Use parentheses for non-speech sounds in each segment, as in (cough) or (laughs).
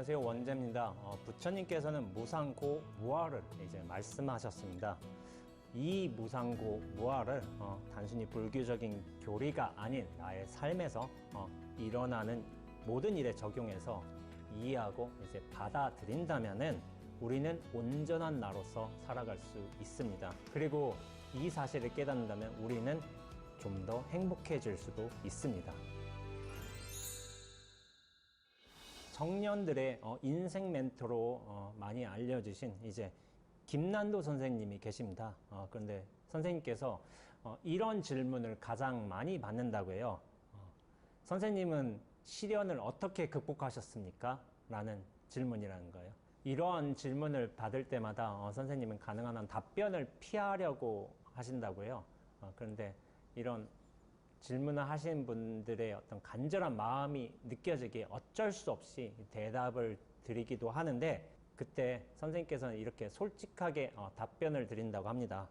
안녕하세요 원재입니다. 어, 부처님께서는 무상고 무아를 이제 말씀하셨습니다. 이 무상고 무아를 어, 단순히 불교적인 교리가 아닌 나의 삶에서 어, 일어나는 모든 일에 적용해서 이해하고 이제 받아들인다면은 우리는 온전한 나로서 살아갈 수 있습니다. 그리고 이 사실을 깨닫는다면 우리는 좀 더 행복해질 수도 있습니다. 청년들의 어, 인생 멘토로 어, 많이 알려주신 이제 김난도 선생님이 계십니다. 어, 그런데 선생님께서 어, 이런 질문을 가장 많이 받는다고 해요. 어, 선생님은 시련을 어떻게 극복하셨습니까? 라는 질문이라는 거예요. 이러한 질문을 받을 때마다 어, 선생님은 가능한 한 답변을 피하려고 하신다고요. 어, 그런데 이런 질문을 하신 분들의 어떤 간절한 마음이 느껴지기에 어쩔 수 없이 대답을 드리기도 하는데 그때 선생님께서는 이렇게 솔직하게 어, 답변을 드린다고 합니다.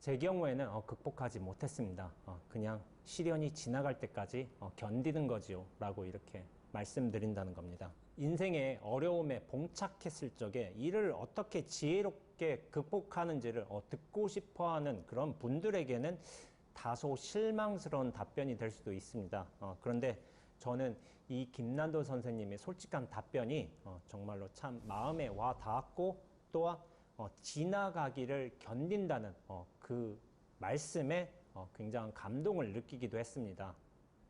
제 경우에는 어, 극복하지 못했습니다. 어, 그냥 시련이 지나갈 때까지 어, 견디는 거지요. 라고 이렇게 말씀드린다는 겁니다. 인생의 어려움에 봉착했을 적에 이를 어떻게 지혜롭게 극복하는지를 어, 듣고 싶어 하는 그런 분들에게는 다소 실망스러운 답변이 될 수도 있습니다. 어, 그런데 저는 이 김난도 선생님의 솔직한 답변이 어, 정말로 참 마음에 와 닿았고 또한 어, 지나가기를 견딘다는 어, 그 말씀에 어, 굉장한 감동을 느끼기도 했습니다.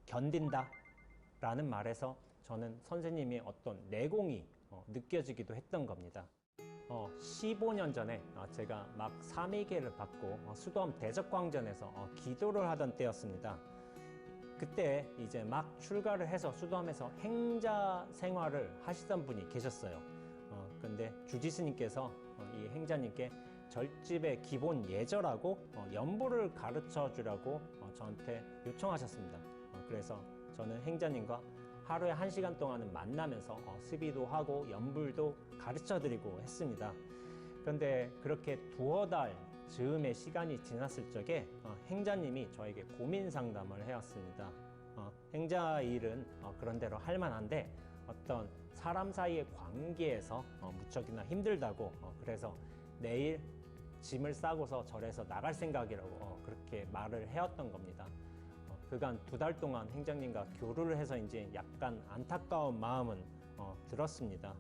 견딘다 라는 말에서 저는 선생님의 어떤 내공이 어, 느껴지기도 했던 겁니다. 어, 15년 전에 어, 제가 막 삼위계를 받고 어, 수도암 대적광전에서 어, 기도를 하던 때였습니다. 그때 이제 막 출가를 해서 수도암에서 행자 생활을 하시던 분이 계셨어요. 어, 근데 주지스님께서 어, 이 행자님께 절집의 기본 예절하고 어, 연보를 가르쳐 주라고 어, 저한테 요청하셨습니다. 어, 그래서 저는 행자님과 하루에 한 시간 동안은 만나면서 어, 수비도 하고 연불도 가르쳐 드리고 했습니다. 그런데 그렇게 두어 달 즈음의 시간이 지났을 적에 어, 행자님이 저에게 고민 상담을 해왔습니다. 어, 행자 일은 어, 그런 대로 할 만한데 어떤 사람 사이의 관계에서 어, 무척이나 힘들다고 어, 그래서 내일 짐을 싸고서 절에서 나갈 생각이라고 어, 그렇게 말을 해왔던 겁니다. 어, 그간 두 달 동안 행장님과 교류를 해서인지 약간 안타까운 마음은 어, 들었습니다.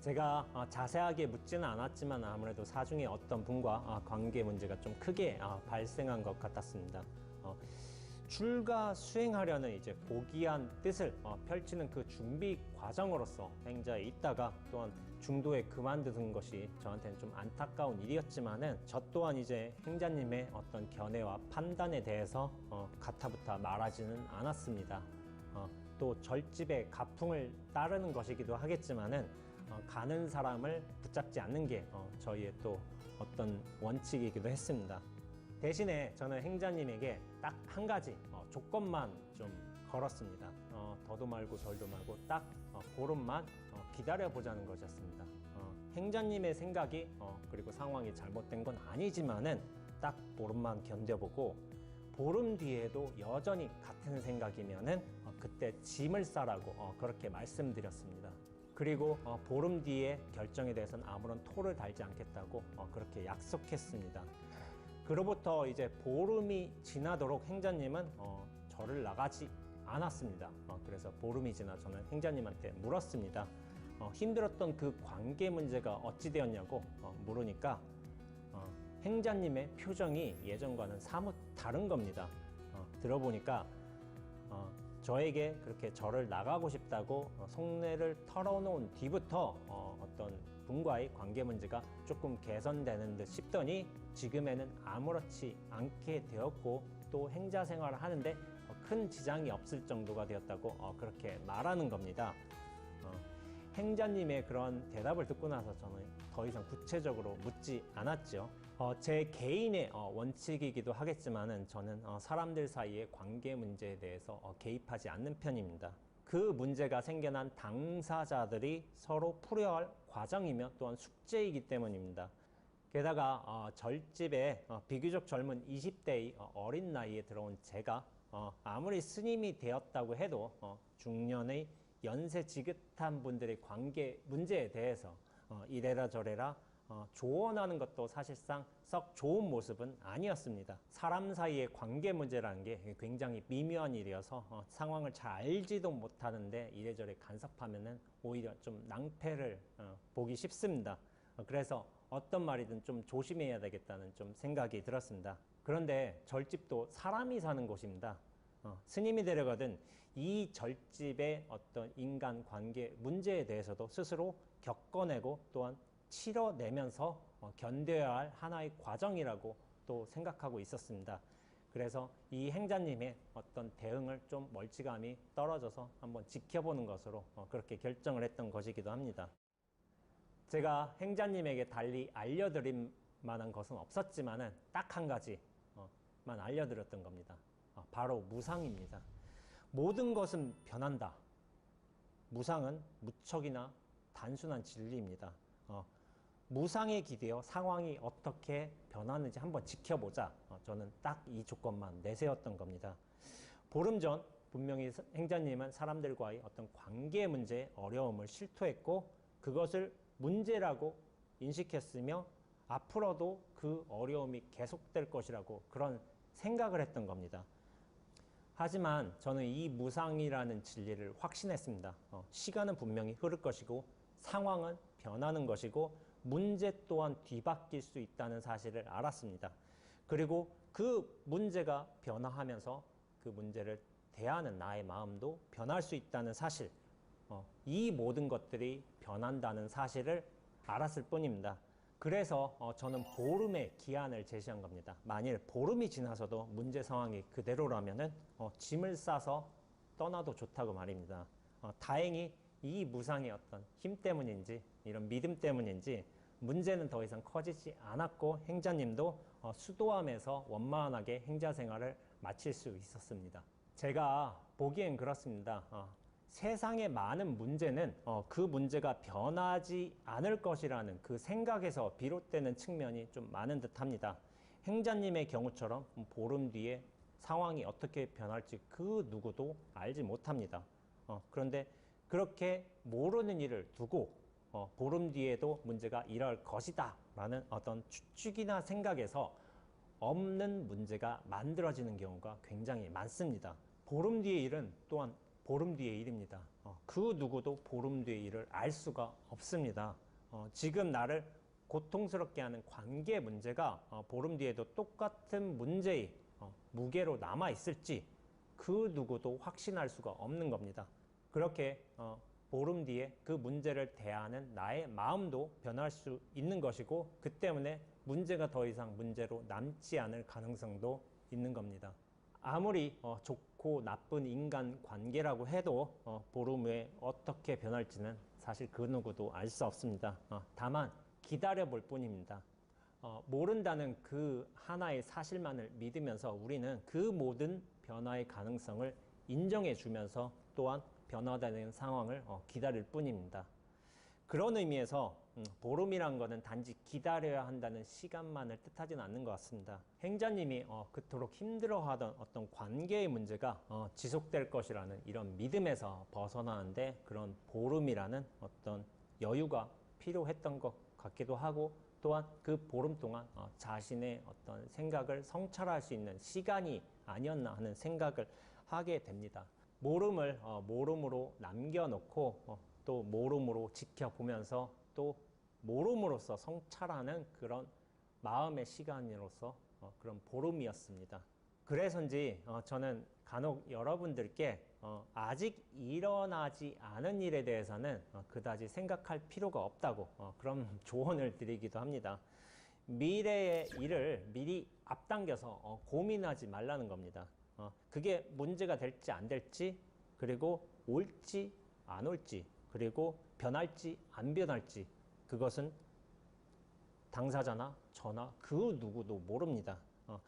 제가 어, 자세하게 묻지는 않았지만 아무래도 사중에 어떤 분과 어, 관계 문제가 좀 크게 어, 발생한 것 같았습니다. 어, 출가 수행하려는 이제 고귀한 뜻을 어, 펼치는 그 준비 과정으로서 행자에 있다가 또한 중도에 그만두는 것이 저한테는 좀 안타까운 일이었지만은 저 또한 이제 행자님의 어떤 견해와 판단에 대해서 어, 가타부타 말하지는 않았습니다. 어, 또 절집의 가풍을 따르는 것이기도 하겠지만은 어, 가는 사람을 붙잡지 않는 게 어, 저희의 또 어떤 원칙이기도 했습니다. 대신에 저는 행자님에게 딱 한 가지 어, 조건만 좀 걸었습니다. 어, 더도 말고 덜도 말고 딱 어, 보름만 어, 기다려 보자는 것이었습니다. 어, 행자님의 생각이 어, 그리고 상황이 잘못된 건 아니지만은 딱 보름만 견뎌보고 보름 뒤에도 여전히 같은 생각이면은 어, 그때 짐을 싸라고 어, 그렇게 말씀드렸습니다. 그리고 어, 보름 뒤에 결정에 대해서는 아무런 토를 달지 않겠다고 어, 그렇게 약속했습니다. 그로부터 이제 보름이 지나도록 행자님은 어, 절을 나가지 않았습니다. 어, 그래서 보름이 지나 저는 행자님한테 물었습니다. 어, 힘들었던 그 관계 문제가 어찌 되었냐고 어, 물으니까 어, 행자님의 표정이 예전과는 사뭇 다른 겁니다. 어, 들어보니까 어, 저에게 그렇게 절을 나가고 싶다고 어, 속내를 털어놓은 뒤부터 어, 어떤 분과의 관계 문제가 조금 개선되는 듯 싶더니 지금에는 아무렇지 않게 되었고 또 행자 생활을 하는데 어, 큰 지장이 없을 정도가 되었다고 어, 그렇게 말하는 겁니다. 어, 행자님의 그런 대답을 듣고 나서 저는 더 이상 구체적으로 묻지 않았죠. 어, 제 개인의 어, 원칙이기도 하겠지만은 저는 어, 사람들 사이의 관계 문제에 대해서 어, 개입하지 않는 편입니다. 그 문제가 생겨난 당사자들이 서로 풀어야 할 과정이며 또한 숙제이기 때문입니다. 게다가 어, 절집에 어, 비교적 젊은 20대의 어, 어린 나이에 들어온 제가 어, 아무리 스님이 되었다고 해도 어, 중년의 연세 지긋한 분들의 관계 문제에 대해서 어, 이래라 저래라 어, 조언하는 것도 사실상 썩 좋은 모습은 아니었습니다. 사람 사이의 관계 문제라는 게 굉장히 미묘한 일이어서 어, 상황을 잘 알지도 못하는데 이래저래 간섭하면은 오히려 좀 낭패를 어, 보기 쉽습니다. 어, 그래서 어떤 말이든 좀 조심해야 되겠다는 좀 생각이 들었습니다. 그런데 절집도 사람이 사는 곳입니다. 어, 스님이 데려가든 이 절집의 어떤 인간 관계 문제에 대해서도 스스로 겪어내고 또한 치러내면서 어, 견뎌야 할 하나의 과정이라고 또 생각하고 있었습니다. 그래서 이 행자님의 어떤 대응을 좀 멀찌감이 떨어져서 한번 지켜보는 것으로 어, 그렇게 결정을 했던 것이기도 합니다. 제가 행자님에게 달리 알려드릴 만한 것은 없었지만은 딱한 가지만 알려드렸던 겁니다. 어, 바로 무상입니다. 모든 것은 변한다. 무상은 무척이나 단순한 진리입니다. 어, 무상에 기대어 상황이 어떻게 변하는지 한번 지켜보자. 어, 저는 딱 이 조건만 내세웠던 겁니다. 보름 전 분명히 행자님은 사람들과의 어떤 관계 문제에 어려움을 실토했고 그것을 문제라고 인식했으며 앞으로도 그 어려움이 계속될 것이라고 그런 생각을 했던 겁니다. 하지만 저는 이 무상이라는 진리를 확신했습니다. 어, 시간은 분명히 흐를 것이고 상황은 변하는 것이고 문제 또한 뒤바뀔 수 있다는 사실을 알았습니다. 그리고 그 문제가 변화하면서 그 문제를 대하는 나의 마음도 변할 수 있다는 사실, 어, 이 모든 것들이 변한다는 사실을 알았을 뿐입니다. 그래서 어, 저는 보름의 기한을 제시한 겁니다. 만일 보름이 지나서도 문제 상황이 그대로라면은 어, 짐을 싸서 떠나도 좋다고 말입니다. 어, 다행히 이 무상의 어떤 힘 때문인지 이런 믿음 때문인지 문제는 더 이상 커지지 않았고 행자님도 어, 수도함에서 원만하게 행자 생활을 마칠 수 있었습니다. 제가 보기엔 그렇습니다. 어, 세상의 많은 문제는 어, 그 문제가 변하지 않을 것이라는 그 생각에서 비롯되는 측면이 좀 많은 듯합니다. 행자님의 경우처럼 보름 뒤에 상황이 어떻게 변할지 그 누구도 알지 못합니다. 어, 그런데 그렇게 모르는 일을 두고 어, 보름 뒤에도 문제가 이럴 것이다 라는 어떤 추측이나 생각에서 없는 문제가 만들어지는 경우가 굉장히 많습니다. 보름 뒤의 일은 또한 보름 뒤의 일입니다. 어, 그 누구도 보름 뒤의 일을 알 수가 없습니다. 어, 지금 나를 고통스럽게 하는 관계 문제가 어, 보름 뒤에도 똑같은 문제의 어, 무게로 남아 있을지 그 누구도 확신할 수가 없는 겁니다. 그렇게 어, 보름 뒤에 그 문제를 대하는 나의 마음도 변할 수 있는 것이고 그 때문에 문제가 더 이상 문제로 남지 않을 가능성도 있는 겁니다. 아무리 어, 좋고 나쁜 인간 관계라고 해도 어, 보름 후에 어떻게 변할지는 사실 그 누구도 알 수 없습니다. 어, 다만 기다려 볼 뿐입니다. 어, 모른다는 그 하나의 사실만을 믿으면서 우리는 그 모든 변화의 가능성을 인정해 주면서 또한 변화되는 상황을 어, 기다릴 뿐입니다. 그런 의미에서 음, 보름이란 것은 단지 기다려야 한다는 시간만을 뜻하지는 않는 것 같습니다. 행자님이 어, 그토록 힘들어하던 어떤 관계의 문제가 어, 지속될 것이라는 이런 믿음에서 벗어나는데 그런 보름이라는 어떤 여유가 필요했던 것 같기도 하고 또한 그 보름 동안 어, 자신의 어떤 생각을 성찰할 수 있는 시간이 아니었나 하는 생각을 하게 됩니다. 모름을 어, 모름으로 남겨놓고 어, 또 모름으로 지켜보면서 또 모름으로써 성찰하는 그런 마음의 시간으로서 어, 그런 보름이었습니다. 그래서인지 어, 저는 간혹 여러분들께 어, 아직 일어나지 않은 일에 대해서는 어, 그다지 생각할 필요가 없다고 어, 그런 (laughs) 조언을 드리기도 합니다. 미래의 일을 미리 앞당겨서 어, 고민하지 말라는 겁니다. 어, 그게 문제가 될지 안 될지 그리고 올지 안 올지 그리고 변할지 안 변할지 그것은 당사자나 저나 그 누구도 모릅니다. 어,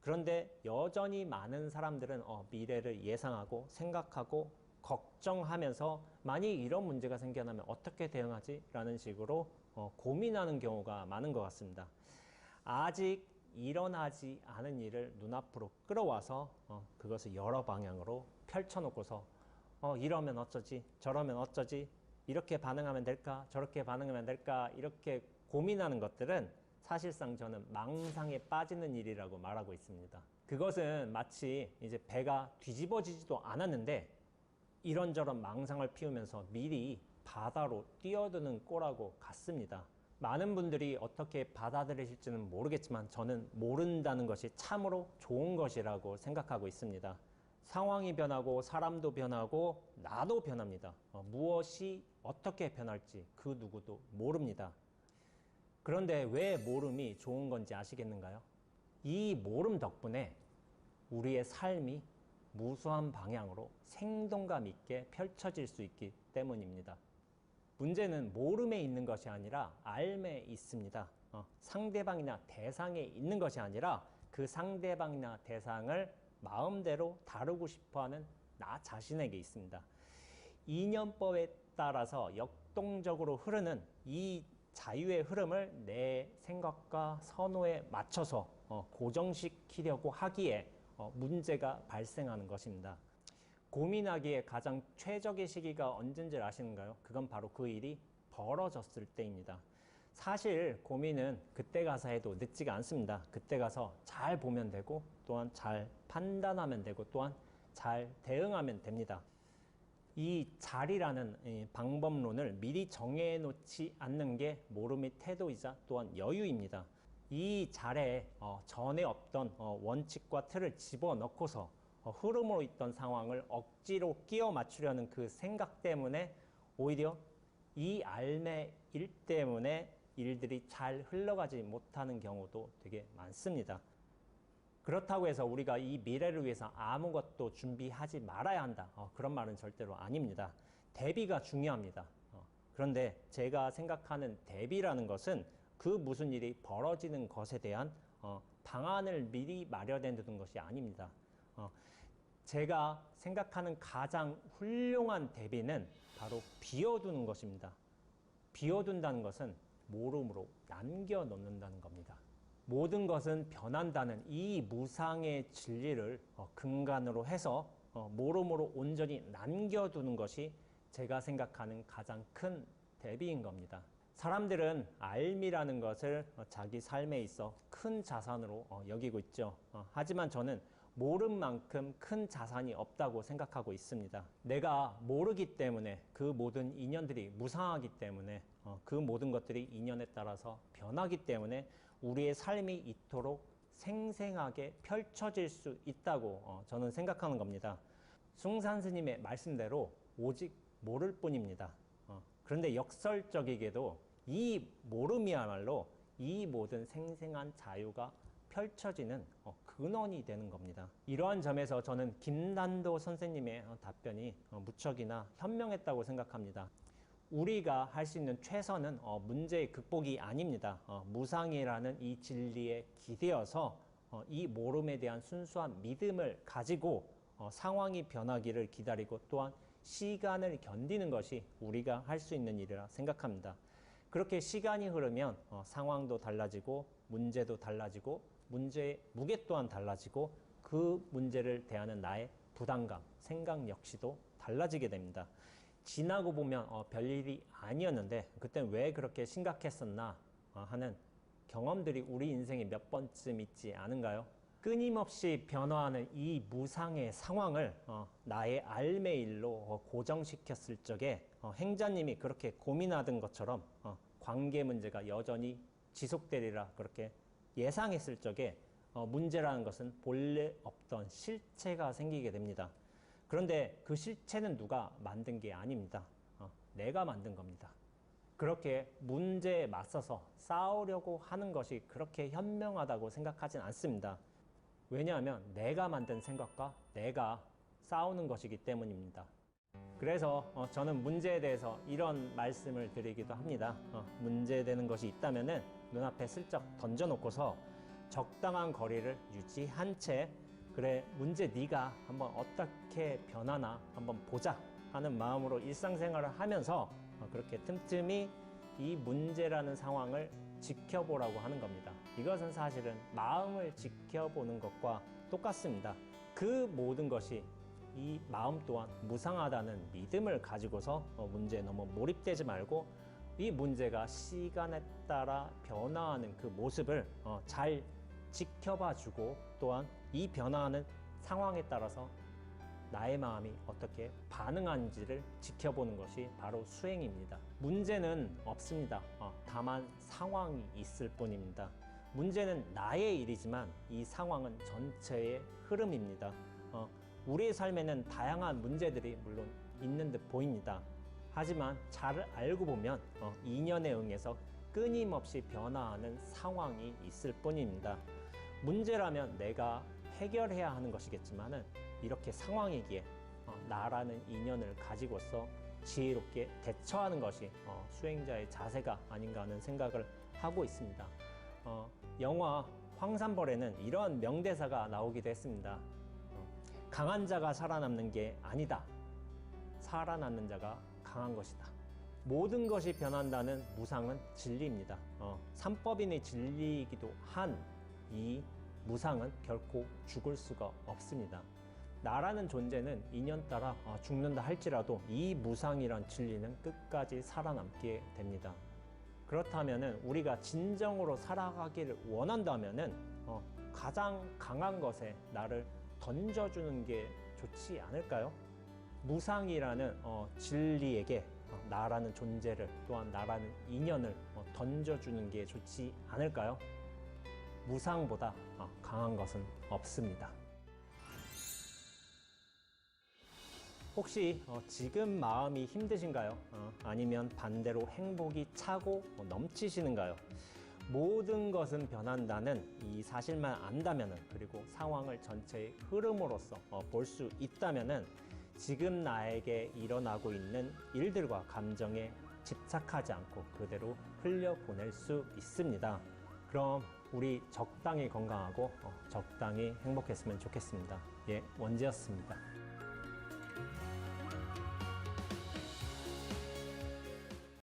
그런데 여전히 많은 사람들은 어, 미래를 예상하고 생각하고 걱정하면서 만약 이런 문제가 생겨나면 어떻게 대응하지? 라는 식으로 어, 고민하는 경우가 많은 것 같습니다. 아직 일어나지 않은 일을 눈앞으로 끌어와서 어, 그것을 여러 방향으로 펼쳐놓고서 어, 이러면 어쩌지? 저러면 어쩌지? 이렇게 반응하면 될까? 저렇게 반응하면 될까? 이렇게 고민하는 것들은 사실상 저는 망상에 빠지는 일이라고 말하고 있습니다. 그것은 마치 이제 배가 뒤집어지지도 않았는데 이런저런 망상을 피우면서 미리 바다로 뛰어드는 꼴하고 같습니다. 많은 분들이 어떻게 받아들이실지는 모르겠지만 저는 모른다는 것이 참으로 좋은 것이라고 생각하고 있습니다. 상황이 변하고 사람도 변하고 나도 변합니다. 어, 무엇이 어떻게 변할지 그 누구도 모릅니다. 그런데 왜 모름이 좋은 건지 아시겠는가요? 이 모름 덕분에 우리의 삶이 무수한 방향으로 생동감 있게 펼쳐질 수 있기 때문입니다. 문제는 모름에 있는 것이 아니라 알에 있습니다. 어, 상대방이나 대상에 있는 것이 아니라 그 상대방이나 대상을 마음대로 다루고 싶어하는 나 자신에게 있습니다. 이념법에 따라서 역동적으로 흐르는 이 자유의 흐름을 내 생각과 선호에 맞춰서 어, 고정시키려고 하기에 어, 문제가 발생하는 것입니다. 고민하기에 가장 최적의 시기가 언젠지 아시는가요? 그건 바로 그 일이 벌어졌을 때입니다. 사실 고민은 그때 가서 해도 늦지가 않습니다. 그때 가서 잘 보면 되고 또한 잘 판단하면 되고 또한 잘 대응하면 됩니다. 이 잘이라는 이 방법론을 미리 정해놓지 않는 게 모름의 태도이자 또한 여유입니다. 이 잘에 어, 전에 없던 어, 원칙과 틀을 집어넣고서 어, 흐름으로 있던 상황을 억지로 끼워 맞추려는 그 생각 때문에 오히려 이 알매 일 때문에 일들이 잘 흘러가지 못하는 경우도 되게 많습니다. 그렇다고 해서 우리가 이 미래를 위해서 아무것도 준비하지 말아야 한다. 어, 그런 말은 절대로 아닙니다. 대비가 중요합니다. 어, 그런데 제가 생각하는 대비라는 것은 그 무슨 일이 벌어지는 것에 대한 어, 방안을 미리 마련해 두는 것이 아닙니다. 어, 제가 생각하는 가장 훌륭한 대비는 바로 비워두는 것입니다. 비워둔다는 것은 모름으로 남겨 놓는다는 겁니다. 모든 것은 변한다는 이 무상의 진리를 어, 근간으로 해서 어, 모름으로 온전히 남겨두는 것이 제가 생각하는 가장 큰 대비인 겁니다. 사람들은 알미라는 것을 어, 자기 삶에 있어 큰 자산으로 어, 여기고 있죠. 어, 하지만 저는 모름만큼 큰 자산이 없다고 생각하고 있습니다. 내가 모르기 때문에 그 모든 인연들이 무상하기 때문에 어, 그 모든 것들이 인연에 따라서 변하기 때문에 우리의 삶이 이토록 생생하게 펼쳐질 수 있다고 어, 저는 생각하는 겁니다. 숭산 스님의 말씀대로 오직 모를 뿐입니다. 어, 그런데 역설적이게도 이 모름이야말로 이 모든 생생한 자유가 펼쳐지는 어, 근원이 되는 겁니다. 이러한 점에서 저는 김난도 선생님의 어, 답변이 어, 무척이나 현명했다고 생각합니다. 우리가 할 수 있는 최선은 어, 문제의 극복이 아닙니다. 어, 무상이라는 이 진리에 기대어서 어, 이 모름에 대한 순수한 믿음을 가지고 어, 상황이 변하기를 기다리고 또한 시간을 견디는 것이 우리가 할 수 있는 일이라 생각합니다. 그렇게 시간이 흐르면 어, 상황도 달라지고 문제도 달라지고 문제의 무게 또한 달라지고 그 문제를 대하는 나의 부담감, 생각 역시도 달라지게 됩니다. 지나고 보면 어, 별일이 아니었는데 그땐 왜 그렇게 심각했었나 어, 하는 경험들이 우리 인생에 몇 번쯤 있지 않은가요? 끊임없이 변화하는 이 무상의 상황을 어, 나의 알매일로 어, 고정시켰을 적에 어, 행자님이 그렇게 고민하던 것처럼 어, 관계 문제가 여전히 지속되리라 그렇게 예상했을 적에 어, 문제라는 것은 본래 없던 실체가 생기게 됩니다. 그런데 그 실체는 누가 만든 게 아닙니다. 어, 내가 만든 겁니다. 그렇게 문제에 맞서서 싸우려고 하는 것이 그렇게 현명하다고 생각하진 않습니다. 왜냐하면 내가 만든 생각과 내가 싸우는 것이기 때문입니다. 그래서 어, 저는 문제에 대해서 이런 말씀을 드리기도 합니다. 어, 문제되는 것이 있다면은 눈앞에 슬쩍 던져놓고서 적당한 거리를 유지한 채 그래 문제 네가 한번 어떻게 변하나 한번 보자 하는 마음으로 일상생활을 하면서 어, 그렇게 틈틈이 이 문제라는 상황을 지켜보라고 하는 겁니다. 이것은 사실은 마음을 지켜보는 것과 똑같습니다. 그 모든 것이 이 마음 또한 무상하다는 믿음을 가지고서 어, 문제에 너무 몰입되지 말고 이 문제가 시간에 따라 변화하는 그 모습을 어, 잘 지켜봐 주고 또한 이 변화하는 상황에 따라서 나의 마음이 어떻게 반응하는지를 지켜보는 것이 바로 수행입니다. 문제는 없습니다. 어, 다만 상황이 있을 뿐입니다. 문제는 나의 일이지만 이 상황은 전체의 흐름입니다. 어, 우리의 삶에는 다양한 문제들이 물론 있는 듯 보입니다. 하지만 잘 알고 보면 어, 인연에 응해서 끊임없이 변화하는 상황이 있을 뿐입니다. 문제라면 내가 해결해야 하는 것이겠지만은 이렇게 상황이기에 어, 나라는 인연을 가지고서 지혜롭게 대처하는 것이 어, 수행자의 자세가 아닌가 하는 생각을 하고 있습니다. 어, 영화 황산벌에는 이러한 명대사가 나오기도 했습니다. 어, 강한 자가 살아남는 게 아니다. 살아남는 자가 강한 것이다. 모든 것이 변한다는 무상은 진리입니다. 어, 삼법인의 진리이기도 한 이 무상은 결코 죽을 수가 없습니다. 나라는 존재는 인연 따라 어, 죽는다 할지라도 이 무상이란 진리는 끝까지 살아남게 됩니다. 그렇다면은 우리가 진정으로 살아가기를 원한다면은 어, 가장 강한 것에 나를 던져주는 게 좋지 않을까요? 무상이라는 어, 진리에게 어, 나라는 존재를 또한 나라는 인연을 어, 던져주는 게 좋지 않을까요? 무상보다 어, 강한 것은 없습니다. 혹시 어, 지금 마음이 힘드신가요? 어, 아니면 반대로 행복이 차고 어, 넘치시는가요? 모든 것은 변한다는 이 사실만 안다면은 그리고 상황을 전체의 흐름으로서 어, 볼수 있다면은 지금 나에게 일어나고 있는 일들과 감정에 집착하지 않고 그대로 흘려보낼 수 있습니다. 그럼 우리 적당히 건강하고 어, 적당히 행복했으면 좋겠습니다. 예, 원지였습니다.